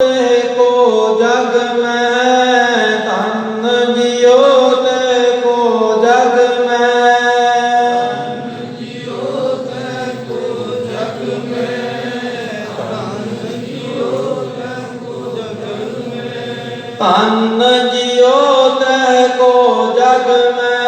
ਕੋ ਜਗ ਮੈਂ ਧਨ ਜਿਉ ਤੇ ਕੋ ਜਗ ਮੈਂ ਧਨ ਜਿਉ ਤੇ ਕੋ ਜਗ ਮੈਂ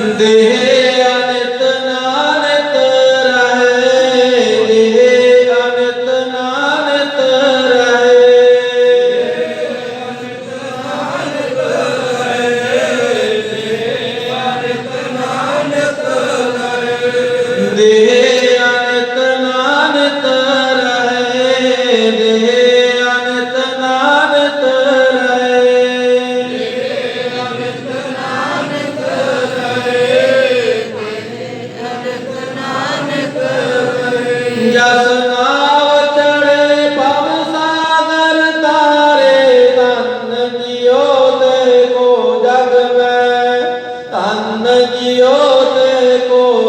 ਦੇਹ ਅਨਿਤ ਨਾਨਿਤ ਰਹੇ ਦੇਹ ਅਨਿਤ ਨਾਨਿਤ ਰਹੇ। ਦੇਹ Yes,